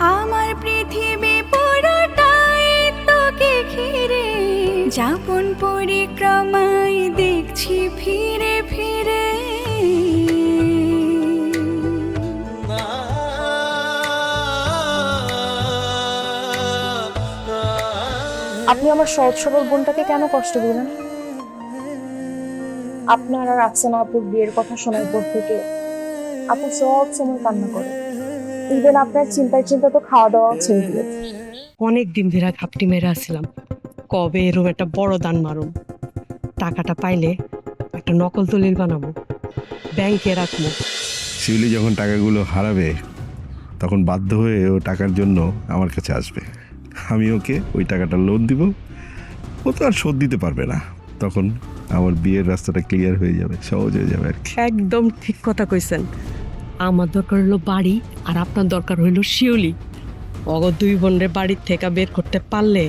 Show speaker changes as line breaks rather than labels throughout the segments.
আমার পৃথিবী পুরোটাই তোকে ঘিরে। যাপন পরিক্রমায় দেখছি ফিরে ফিরে।
আপনি আমার সহজ সরল বোনটাকে কেন কষ্ট দিলেন? আপনার আর আফসানা আপুর বিয়ের কথা শোনার পর থেকে আপু সব সময় কান্না করে। ইভেন আপনার চিন্তায় চিন্তা তো খাওয়া দাওয়া ছেড়ে দিয়েছে।
অনেক দিন ধরে ঘাপটি মেরে আসছিলাম। কবে এরকম একটা বড় দান মারুম? টাকাটা পাইলে একটা নকল দলিল বানাবো। ব্যাংকে রাখব।
শিউলি যখন টাকাগুলো হারাবে তখন বাধ্য হয়ে ও টাকার জন্য আমার কাছে আসবে। আমি ওকে ওই টাকাটা লোন দিব। ও তো আর শোধ দিতে পারবে না। তখন আমার বিয়ের রাস্তাটা ক্লিয়ার হয়ে যাবে সহজ হয়ে যাবে আর কি।
একদম ঠিক কথা কইছেন। আমার দরকার হলো বাড়ি আর আপনার দরকার হইল শিউলি। অগ দুই বোনের বাড়ির থেকে বের করতে পারলে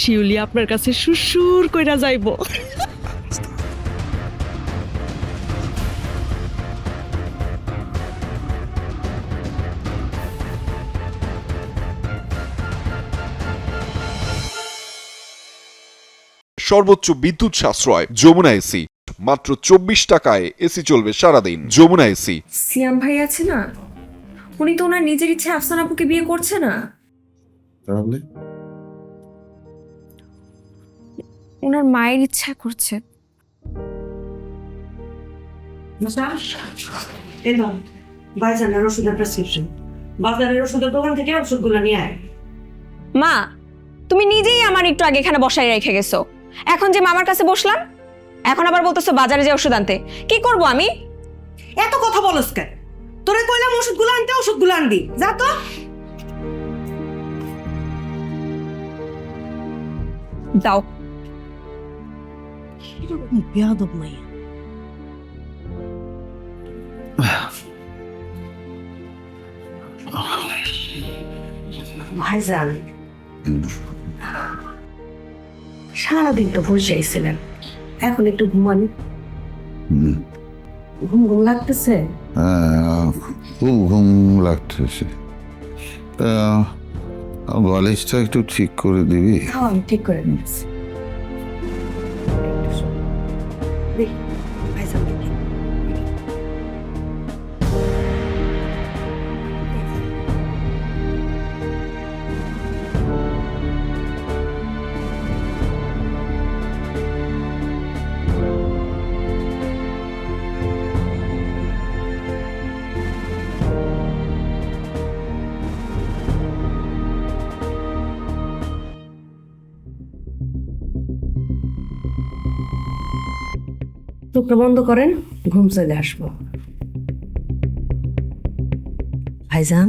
শিউলি আপনার কাছে সুসুর কইরা যাইবো।
সর্বোচ্চ বিদ্যুৎ সাশ্রয় যমুনা এসি। মাত্র চব্বিশ টাকায় এসি চলবে সারাদিন। যমুনা এসি।
সিয়াম ভাই আছে না? উনি তো ওনার নিজের ইচ্ছে আফসান আপুকে বিয়ে করছে না।
তাহলে?
ওনার মায়ের ইচ্ছা করছে।
এলাম ভাইজানের ওষুধের প্রেসক্রিপশন বাজারের ওষুধের দোকান থেকে ওষুধগুলো নিয়ে আয়।
মা তুমি নিজেই আমার একটু আগে এখানে বসাই রেখে গেছো। এখন যে মামার কাছে বসলাম এখন আবার বলতেছো বাজারে যে ওষুধ আনতে। কি করব আমি?
এত কথা বলস কেন? তোরে কইলাম ওষুধগুলো আনতে ওষুধগুলো আনবি। যা তো।
দাও।
বেয়াদব মাইয়া।
ভাইজান সারাদিন তো বসে আইছিলেন এখন একটু ঘুমানি। ঘুম ঘুম লাগতেছে?
হ্যাঁ, খুব ঘুম লাগতেছে তা বালিশটা একটু ঠিক করে দিবি?
হ্যাঁ ঠিক করে নিয়েছি চোখটা বন্ধ করেন ঘুম চলে আসব। ভাইজান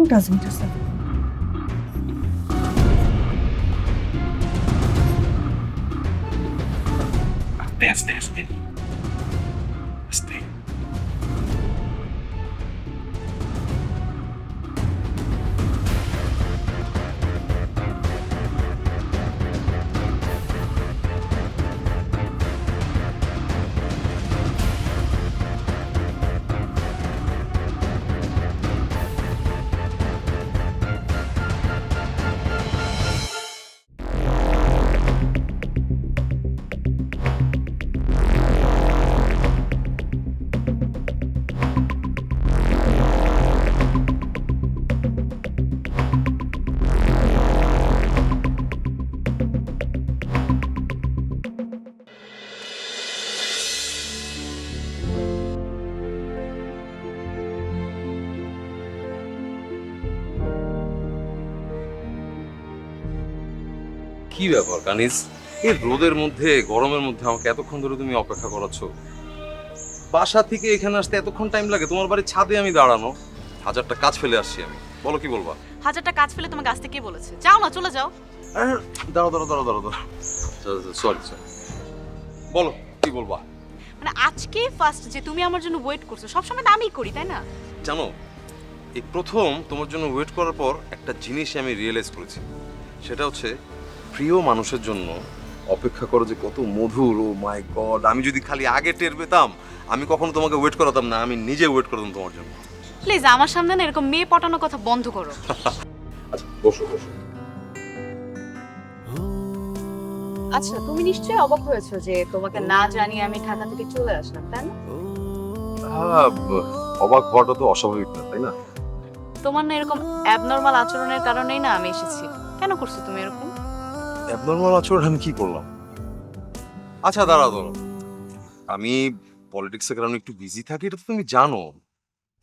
কোনটা যেটা
কি ব্যাপার কানিজ এই রোদের মধ্যে গরমের মধ্যে আমাকে এতক্ষণ ধরে তুমি অপেক্ষা করাচ্ছ। বাসা থেকে এখানে আসতে এতক্ষণ টাইম লাগে? তোমার বাড়ির ছাদে আমি দাঁড়ানো। হাজারটা কাজ ফেলে আসছি আমি। বলো কি বলবা?
হাজারটা কাজ ফেলে তোমাকে আসতে কে বলেছে? যাও না চলে যাও।
দাঁড়াও দাঁড়াও দাঁড়াও দাঁড়াও দাঁড়াও। সরি সরি বলো কি বলবা?
মানে আজকে ফার্স্ট যে তুমি আমার জন্য ওয়েট করছ সবসময় তো আমিই করি তাই না?
জানো এই প্রথম তোমার জন্য ওয়েট করার পর একটা জিনিস আমি রিয়েলাইজ করেছি। সেটা হচ্ছে প্রিয় মানুষের জন্য অপেক্ষা করো যে কত মধুর ও মাই গড আমি যদি খালি আগে টের পেতাম আমি কখনো তোমাকে ওয়েট করাতাম না আমি নিজে ওয়েট করতাম তোমার জন্য।
প্লিজ আমার সামনে না এরকম মেয়ে পটানোর কথা বন্ধ করো।
আচ্ছা বসো বসো।
আচ্ছা তুমি নিশ্চয়ই অবাক হয়েছো যে তোমাকে না জানিয়ে আমি ঢাকা থেকে চলে আসলাম তাই না?
অবাক হওয়াটা তো অস্বাভাবিক না তাই না?
তোমার না এরকম অ্যাবনর্মাল আচরণের কারণেই না আমি এসেছি। কেন করছ তুমি এরকম?
অ্যাবনর্মাল আচরণ আমি কি করলাম? আচ্ছা দাঁড়াও দাঁড়াও। আমি পলিটিক্সের কারণে একটু বিজি থাকি, এটা তো তুমি জানো।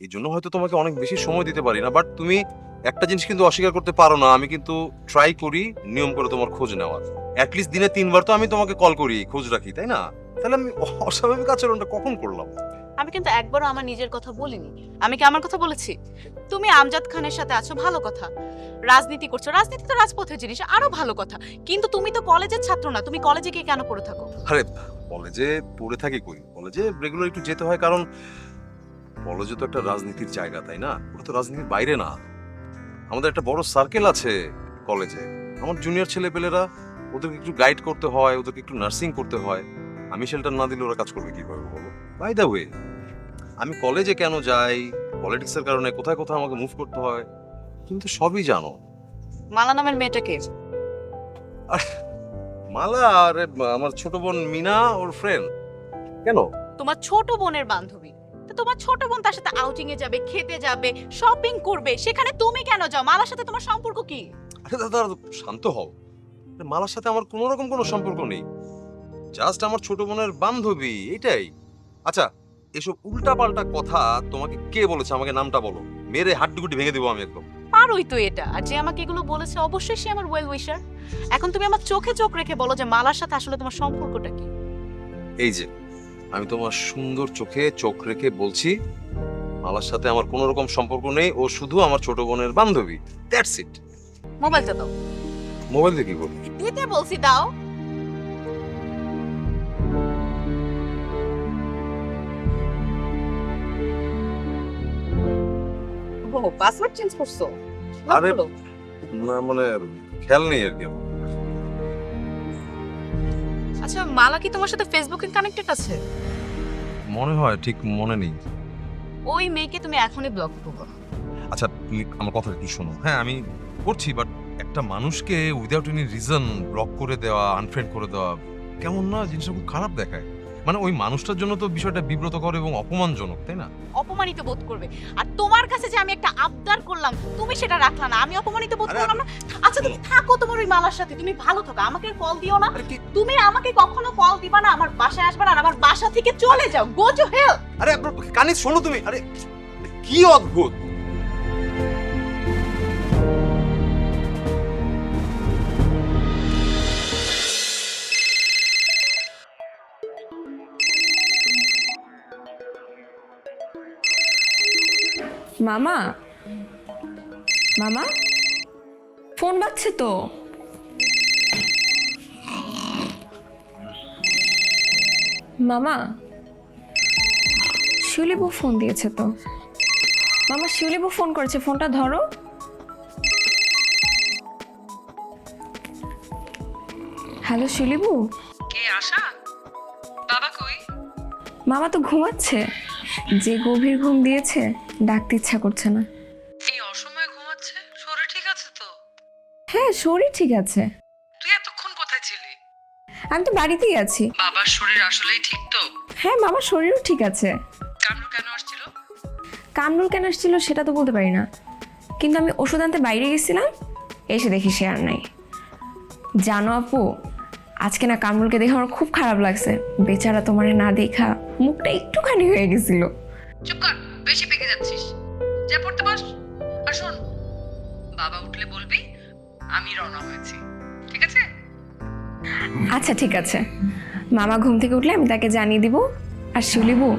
এই জন্য হয়তো তোমাকে অনেক বেশি সময় দিতে পারি না বাট তুমি একটা জিনিস কিন্তু অস্বীকার করতে পারো না, আমি কিন্তু ট্রাই করি, নিয়ম করে তোমার খোঁজ নেওয়ার। অ্যাটলিস্ট দিনে তিনবার তো আমি তোমাকে কল করি, খোঁজ রাখি, তাই না? তাহলে আমি অস্বাভাবিক আচরণটা কখন করলাম?
আমি কিন্তু একবারও আমার নিজের কথা বলিনি। আমি কি আমার কথা বলেছি? তুমি আমজাদ খানের সাথে আছো ভালো কথা। রাজনীতি করছ রাজনীতি তো রাজপথের জিনিস আরও ভালো কথা। কিন্তু তুমি তো কলেজের ছাত্র না তুমি কলেজে গিয়ে কেন পড়ে থাকো?
আরে কলেজে পড়ে থাকি কই? কলেজে রেগুলার একটু যেতে হয় কারণ কলেজে তো একটা রাজনীতির জায়গা তাই না? ওটা তো রাজনীতির বাইরে না। আমাদের একটা বড় সার্কেল আছে কলেজে। আমার জুনিয়র ছেলে পেলেরা ওদেরকে একটু গাইড করতে হয় ওদেরকে একটু নার্সিং করতে হয়। আমি শেল্টার না দিলে ওরা কাজ করবে কীভাবে বলো? বাই দ্য ওয়ে আমি কলেজে কেন যাই? পলিটিক্সের কারণে কোথায় কোথায় আমাকে মুভ করতে হয়? কিন্তু সবই জানো।
মালা নামের মেয়েটাকে
মালা আর আমার ছোট বোন মিনা ওর ফ্রেন্ড কেন?
তোমার ছোট বোনের বান্ধবী। তো তোমার ছোট বোন তার সাথে আউটিং এ যাবে খেতে যাবে শপিং করবে। সেখানে তুমি কেন যাও? মালার সাথে তোমার সম্পর্ক কি?
আরে দাদা শান্ত হও। মালার সাথে আমার কোনো রকম কোনো সম্পর্ক নেই। জাস্ট আমার ছোট বোনের বান্ধবী এটাই। আচ্ছা এসব উল্টাপাল্টা কথা তোমাকে কে বলেছে? আমাকে নামটা বলো। মেরে হাড্ডুগুটি ভেঙে দেবো আমি একদম।
পারোই তো এটা। আর যে আমাকে এগুলো বলেছে অবশ্যই সে আমার ওয়েল উইশার এখন তুমি আমার চোখে চোখ রেখে বলো যে মালার সাথে আসলে তোমার সম্পর্কটা কি।
এই যে আমি তোমার সুন্দর চোখে চোখ রেখে বলছি মালার সাথে আমার কোনো রকম সম্পর্ক নেই ও শুধু আমার ছোট বোনের বান্ধবী। দ্যাটস ইট
মোবাইলটা দাও।
মোবাইল দিয়ে কি বলব?
দিতে বলছি দাও। পাসওয়ার্ড চেঞ্জ করছ?
আরে না মানে খেয়াল নেই আর কি
আচ্ছা মালা কি তোমার সাথে ফেসবুকে কানেক্টেড আছে?
মনে হয় ঠিক মনে নেই।
ওই মেয়েকে তুমি এখনই ব্লক করো।
আচ্ছা তুমি আমার কথা একটু শোনো। হ্যাঁ আমি করছি বাট একটা মানুষকে উইদাউট এনি রিজন ব্লক করে দেওয়া আনফ্রেন্ড করে দেওয়া কেমন না জিনিসটা খুব খারাপ দেখায়। মানে ওই মানুষটার জন্য তো বিষয়টা বিব্রতকর এবং অপমানজনক তাই না?
অপমানিত বোধ করবে। আর তোমার কাছে যে আমি একটা আবদার করলাম তুমি সেটা রাখলা না। আমি অপমানিত বোধ
আরে,
করলাম না। আচ্ছা তুমি থাকো তোমার ওই মালার সাথে। তুমি ভালো থাকো। আমাকে কল দিও না।
আরে কি?
তুমি আমাকে কখনো কল দিবা না। আমার বাসায় আসবে না। আর আমার বাসা থেকে চলে যাও। গো টু হেল
আরে কানে শোনো তুমি। আরে কি অদ্ভুত।
মামা? মামা? ফোন বাজছে তো। মামা শিউলিবু ফোন দিয়েছে তো। মামা শিউলিবু ফোন করেছে ফোনটা ধরো। হ্যালো শিউলিবু?
কে আশা? বাবা কই?
মামা তো ঘুমাচ্ছে। যে গভীর ঘুম দিয়েছে ডাকতে ইচ্ছা করছে না।
এই অসময়ে ঘুমাচ্ছে? শরীর ঠিক আছে তো?
হ্যাঁ শরীর ঠিক আছে।
তুই এতক্ষণ কোথায় ছিলি?
আমি তো বাড়িতেই আছি।
বাবার শরীর আসলেই ঠিক তো?
হ্যাঁ মামার শরীরও ঠিক আছে।
কামড় কেন আসছিল?
কামরুল কেন আসছিল সেটা তো বলতে পারি না। কিন্তু আমি ওষুধ আনতে বাইরে গেছিলাম এসে দেখি সে আর নাই। জানো আপু আজকে না কামরুলকে দেখে আমার খুব খারাপ লাগছে। বেচারা তোমার না দেখা মুখটা একটুখানি হয়ে গেছিল।
বাবা উঠলে বলবি, আমি রওনা হয়েছি। ঠিক আছে?
আচ্ছা ঠিক আছে। মামা ঘুম থেকে উঠলে আমি তাকে জানিয়ে দিব আর শিউলিবু,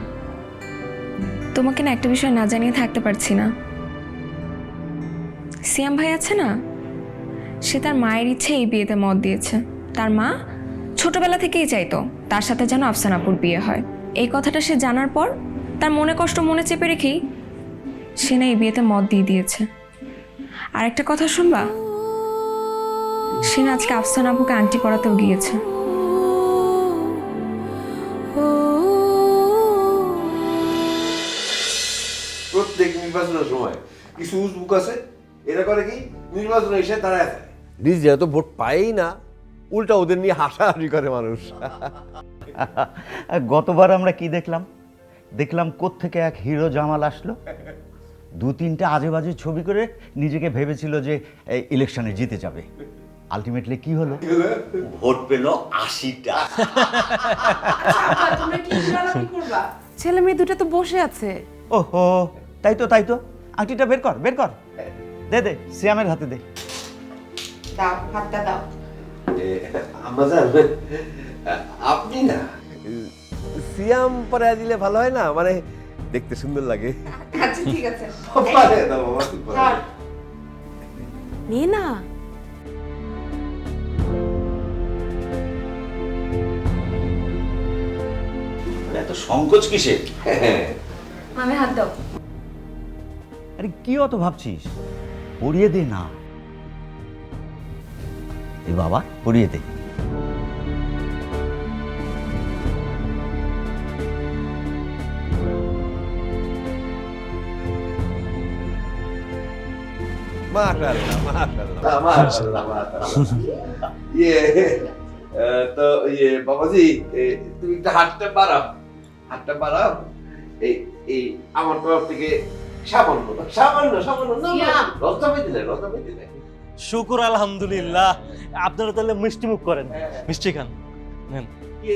তোমাকে না একটা বিষয় না জানিয়ে থাকতে পারছি না। সিয়াম ভাই আছে না? সে তার মায়ের ইচ্ছে এই বিয়েতে মত দিয়েছে। তার মা ছোটবেলা থেকেই চাইতো তার সাথে যেন আফসানাপুর বিয়ে হয়। এই কথাটা সে জানার পর তার মনে কষ্ট মনে চেপে রেখেই সে না এই বিয়েতে মত দিয়ে দিয়েছে। আর একটা কথা শুনবা? সে না আজকে আফসানাপুকে আংটি পরাতেও গিয়েছে।
প্রত্যেক নির্বাচনের সময় কিছু উজবুক আছে এরা করে কি? নির্বাচনে এসে দাঁড়ায় থাকে।
নিজেরা তো ভোট পায়ই না উল্টা ওদের নিয়ে হাসাহাসি করে মানুষ।
গতবার আমরা কি দেখলাম? দেখলাম থেকে এক হিরো জামাল আসলো। দু তিনটে আজে বাজে ছবি করে নিজেকে ভেবেছিল যে এই ইলেকশনে জিতে যাবে। আলটিমেটলি কি হলো? ভোট পেল আশিটা।
ছেলে মেয়ে দুটো তো বসে আছে।
ওহো তাই তো তাই তো। আংটিটা বের কর বের কর। দে দে সিয়ামের হাতে দে।
দাও হাতটা দাও।
আমাজান আপনি না।
সিয়াম পরে দিলে ভালো হয় না? মানে দেখতে সুন্দর লাগে।
আচ্ছা ঠিক আছে।
পারে দাও বাবা, তুই পারে।
নে। না
এত সংকোচ কিসের?
মামে হাত দাও।
আরে কি অত ভাবছিস? পড়িয়ে দে না। এ বাবা পড়িয়ে দে।
ইয়ে তো ইয়ে বাবাজি তুমি একটু হাতটা বাড়াও হাতটা বাড়াও এই এই আমার তরফ থেকে সামান্য সামান্য সামান্য লজ্জা পেতে নাই লজ্জা পেতে নাই
শুকুর আলহামদুলিল্লাহ। আপনারা তাহলে মিষ্টি মুখ করেন মিষ্টি খান।
কি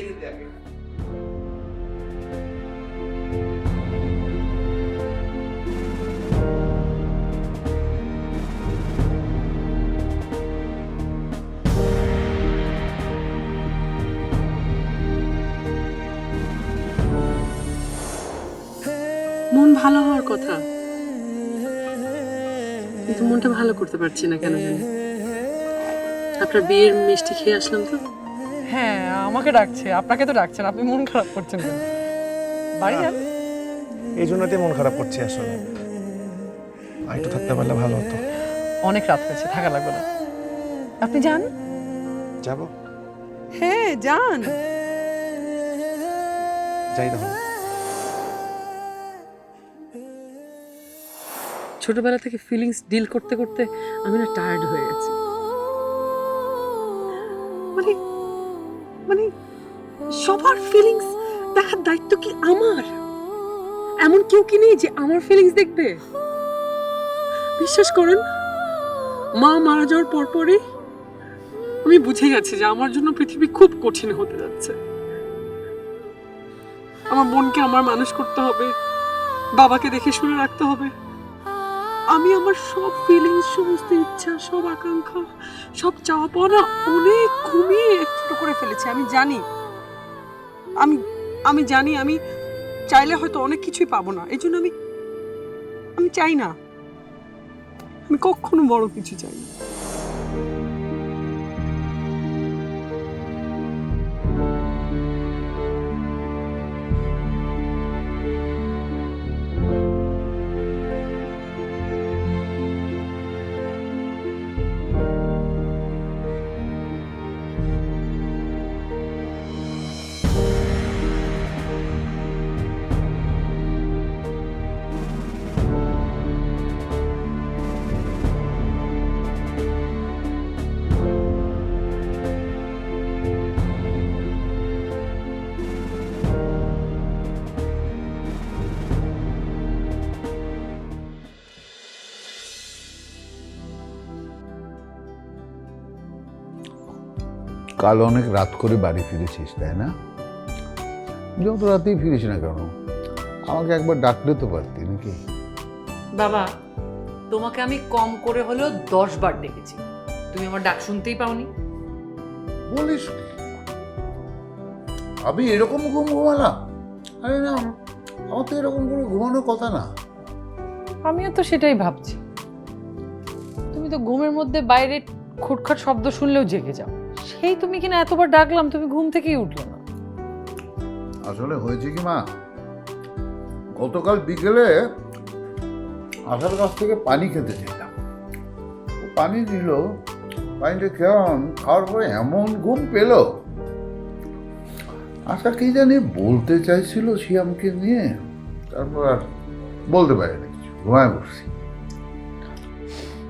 ভালো হওয়ার কথা। কিন্তু মনটা ভালো করতে পারছি না কেন জানি। আপনার বিয়ের মিষ্টি খেয়ে আসলাম তো।
হ্যাঁ আমাকে ডাকছে আপনাকে তো ডাকছেন আপনি মন খারাপ করছেন কেন? বাড়ি যান।
এই জন্যতে মন খারাপ করছি আসলে। আর একটু থাকতে পারলে ভালো হতো।
অনেক রাত হয়েছে থাকা লাগবে না। আপনি যান।
যাব?
হ্যাঁ যান।
যাই তাহলে।
ছোটবেলা থেকে ফিলিংস ডিল করতে করতে আমি না টায়ার্ড হয়ে গেছি। মানে মানে সবার ফিলিংস দেখার দায়িত্ব কি আমার? এমন কেউ কি নেই যে আমার ফিলিংস দেখবে? বিশ্বাস করেন, মা মারা যাওয়ার পরপরই আমি বুঝে গেছি যে আমার জন্য পৃথিবী খুব কঠিন হতে যাচ্ছে। আমার বোনকে আমার মানুষ করতে হবে, বাবাকে দেখে শুনে রাখতে হবে। আমি আমার সব ফিলিংস সমস্ত ইচ্ছা, সব আকাঙ্ক্ষা, সব চাওয়া পাওয়া অনেক ঘুমিয়ে একটু করে ফেলেছি, আমি জানি। আমি আমি জানি, আমি চাইলে হয়তো অনেক কিছুই পাবো না, এই জন্য আমি আমি চাই না। আমি কখনো বড় কিছু চাই না।
কাল অনেক রাত করে বাড়ি ফিরেছিস তাই না? যত রাতেই ফিরিস না কেন আমাকে একবার ডাকলে তো পারতি নাকি?
বাবা তোমাকে আমি কম করে হলেও দশ বার ডেকেছি। তুমি আমার ডাক শুনতেই পাওনি।
বলিস আমি এরকম ঘুম ঘুমালাম? আরে না আমার তো এরকম করে ঘুমানোর কথা না।
আমিও তো সেটাই ভাবছি। তুমি তো ঘুমের মধ্যে বাইরে খুটখাট শব্দ শুনলেও জেগে যাও। সেই তুমি কিনা এতবার ডাকলাম তুমি ঘুম থেকেই উঠল না।
আসলে হয়েছে কি মা? গতকাল বিকেলে আশার কাছ থেকে পানি খেতে চাইলাম। পানি দিল পানিটা খেলাম খাওয়ার পরে এমন ঘুম পেল। আশা কি জানি বলতে চাইছিল শিয়ামকে নিয়ে তারপর আর বলতে পারে না কিছু ঘুমায় বসছি।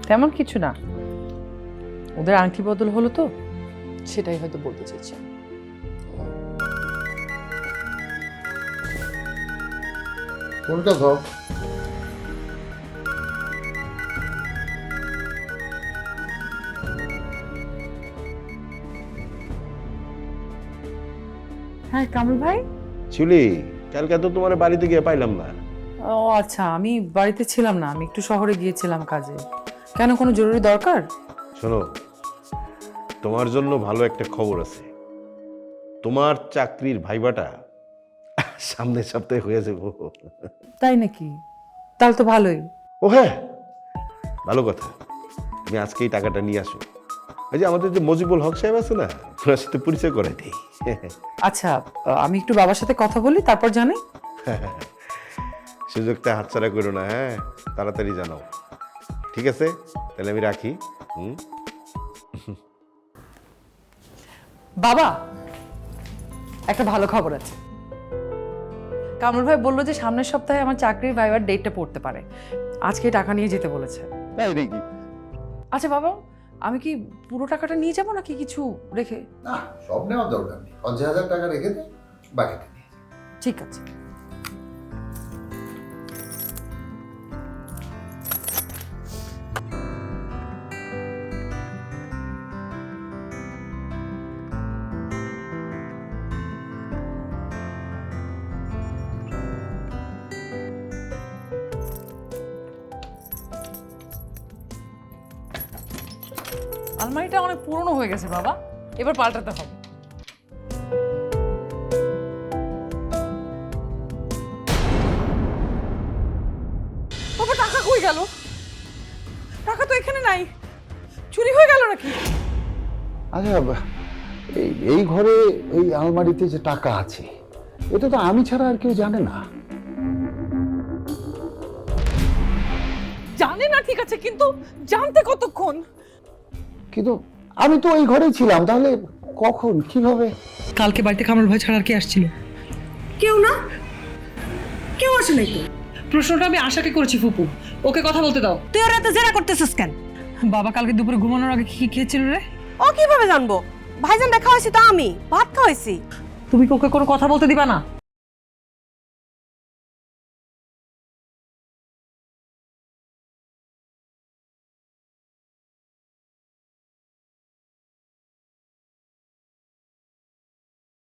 তেমন কিছু না। ওদের আংটি বদল হলো তো। সেটাই হয়তো বলতে চাইছে।
কোনটা খাও
হ্যাঁ কামরুল ভাই?
চুলি কালকে তো তোমার বাড়িতে গিয়ে পাইলাম না।
ও আচ্ছা আমি বাড়িতে ছিলাম না আমি একটু শহরে গিয়েছিলাম কাজে। কেন কোনো জরুরি দরকার?
শোনো তোমার জন্য ভালো একটা খবর আছে। তোমার চাকরির ভাইবাটা সামনের সপ্তাহে হয়ে যাব।
তাই নাকি? তাহলে তো ভালোই।
ও হ্যাঁ ভালো কথা। তুমি আজকে এই টাকাটা নিয়ে আসো। এই যে আমাদের যে মজিবুল হক সাহেব আছে না ওনার সাথে পরিচয় করে দিই।
আচ্ছা আমি একটু বাবার সাথে কথা বলি তারপর জানি
সুযোগটা হাতছাড়া করো না হ্যাঁ? তাড়াতাড়ি জানাও। ঠিক আছে? তাহলে আমি রাখি। হুম?
বাবা একটা ভালো খবর আছে। কামরুল ভাই বলল যে সামনের সপ্তাহে আমার চাকরির ভাইবার ডেটটা পড়তে পারে। আজকে টাকা নিয়ে যেতে বলেছে।
তাই নাকি
আচ্ছা বাবা আমি কি পুরো টাকাটা নিয়ে যাব নাকি কিছু রেখে?
না সব নেওয়ার দরকার নেই। পঞ্চাশ হাজার টাকা রেখে দে বাকিটা নিয়ে
ঠিক আছে। আলমারিটা অনেক পুরনো হয়ে গেছে বাবা। এবার পাল্টাতে হবে। বাবা টাকা কই গেল? টাকা তো এখানে নাই। চুরি হয়ে গেল নাকি?
আচ্ছা এই এই ঘরে এই আলমারিতে যে টাকা আছে এটা তো আমি ছাড়া আর কেউ জানে না।
জানে না ঠিক আছে কিন্তু জানতে কতক্ষণ?
কিন্তু আমি তো ওই ঘরেই ছিলাম তাহলে কখন কীভাবে?
কালকে বাড়িতে কামরুল ভাই ছাড়া আর কে আসছিল?
কেউ না? কেউ আসে নাই তো।
প্রশ্নটা আমি আশাকে করেছি ফুপু। ওকে কথা বলতে দাও।
তুই ওরা তো জেরা করতেছিস কেন?
বাবা কালকে দুপুরে ঘুমানোর আগে কি খেয়েছিল রে?
ও কীভাবে জানব? ভাইজান দেখা হয়েছে তো আমি ভাত খাওয়াইছি।
তুমি কি ওকে কোনো কথা বলতে দিবা না?